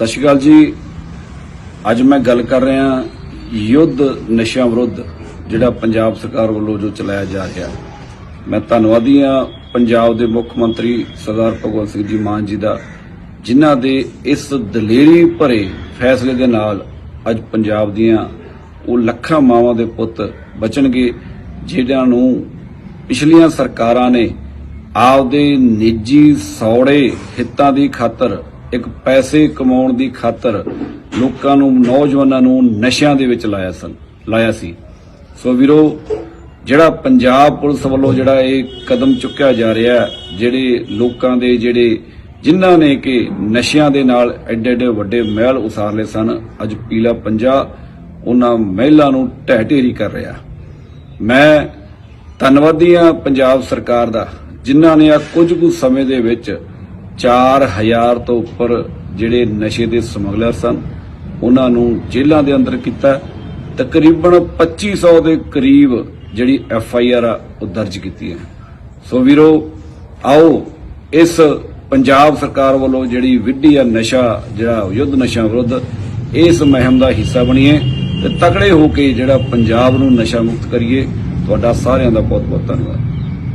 ਸਤਿ ਸ਼੍ਰੀ ਅਕਾਲ ਜੀ। ਅੱਜ ਮੈਂ ਗੱਲ ਕਰ ਰਿਹਾ ਯੁੱਧ ਨਸ਼ਿਆਂ ਵਿਰੁੱਧ, ਜਿਹੜਾ ਪੰਜਾਬ ਸਰਕਾਰ ਵੱਲੋਂ ਜੋ ਚਲਾਇਆ ਜਾ ਰਿਹਾ। ਮੈਂ ਧੰਨਵਾਦੀ ਹਾਂ ਪੰਜਾਬ ਦੇ ਮੁੱਖ ਮੰਤਰੀ ਸਰਦਾਰ ਭਗਵੰਤ ਸਿੰਘ ਜੀ ਮਾਨ ਜੀ ਦਾ, ਜਿਨ੍ਹਾਂ ਦੇ ਇਸ ਦਲੇਰੀ ਭਰੇ ਫੈਸਲੇ ਦੇ ਨਾਲ ਅੱਜ ਪੰਜਾਬ ਦੀਆਂ ਉਹ ਲੱਖਾਂ ਮਾਵਾਂ ਦੇ ਪੁੱਤ ਬਚਣਗੇ ਜਿਹੜਿਆਂ ਨੂੰ ਪਿਛਲੀਆਂ ਸਰਕਾਰਾਂ ਨੇ ਆਪਦੇ ਨਿੱਜੀ ਸੌੜੇ ਹਿੱਤਾਂ ਦੀ ਖਾਤਰ ਇੱਕ ਪੈਸੇ ਕਮਾਉਣ ਦੀ ਖਾਤਰ ਲੋਕਾਂ ਨੂੰ, ਨੌਜਵਾਨਾਂ ਨੂੰ ਨਸ਼ਿਆਂ ਦੇ ਵਿੱਚ ਲਾਇਆ ਸਨ, ਲਾਇਆ ਸੀ। ਸੋ ਵੀਰੋ, ਜਿਹੜਾ ਪੰਜਾਬ ਪੁਲਿਸ ਵੱਲੋਂ ਜਿਹੜਾ ਇਹ ਕਦਮ ਚੁੱਕਿਆ ਜਾ ਰਿਹਾ ਜਿਹੜੇ ਲੋਕਾਂ ਦੇ ਜਿਹੜੇ, ਜਿਨ੍ਹਾਂ ਨੇ ਕਿ ਨਸ਼ਿਆਂ ਦੇ ਨਾਲ ਐਡੇ ਐਡੇ ਵੱਡੇ ਮਹਿਲ ਉਸਾਰ ਲਏ ਸਨ, ਅੱਜ ਪੀਲਾ ਪੰਜਾ ਉਹਨਾਂ ਮਹਿਲਾਂ ਨੂੰ ਢਹਿ ਢੇਰੀ ਕਰ ਰਿਹਾ। ਮੈਂ ਧੰਨਵਾਦੀ ਹਾਂ ਪੰਜਾਬ ਸਰਕਾਰ ਦਾ, ਜਿਨ੍ਹਾਂ ਨੇ ਆ ਕੁਝ ਕੁ ਸਮੇਂ ਦੇ ਵਿੱਚ 4000 ਤੋਂ ਉੱਪਰ ਜਿਹੜੇ ਨਸ਼ੇ ਦੇ ਸਮਗਲਰ ਸਨ, ਉਹਨਾਂ ਨੂੰ ਜੇਲ੍ਹਾਂ ਦੇ ਅੰਦਰ ਕੀਤਾ। ਤਕਰੀਬਨ 2500 ਦੇ ਕਰੀਬ ਜਿਹੜੀ ਐਫ ਆਈ ਆਰ ਆ, ਉਹ ਦਰਜ ਕੀਤੀ ਹੈ। ਸੋ ਵੀਰੋ, ਆਓ ਇਸ ਪੰਜਾਬ ਸਰਕਾਰ ਵੱਲੋਂ ਜਿਹੜੀ ਵਿੱਢੀ ਆ ਨਸ਼ਾ, ਜਿਹੜਾ ਯੁੱਧ ਨਸ਼ਾ ਵਿਰੁੱਧ, ਇਸ ਮੁਹਿੰਮ ਦਾ ਹਿੱਸਾ ਬਣੀਏ ਤੇ ਤਕੜੇ ਹੋ ਕੇ ਜਿਹੜਾ ਪੰਜਾਬ ਨੂੰ ਨਸ਼ਾ ਮੁਕਤ ਕਰੀਏ। ਤੁਹਾਡਾ ਸਾਰਿਆਂ ਦਾ ਬਹੁਤ ਬਹੁਤ ਧੰਨਵਾਦ।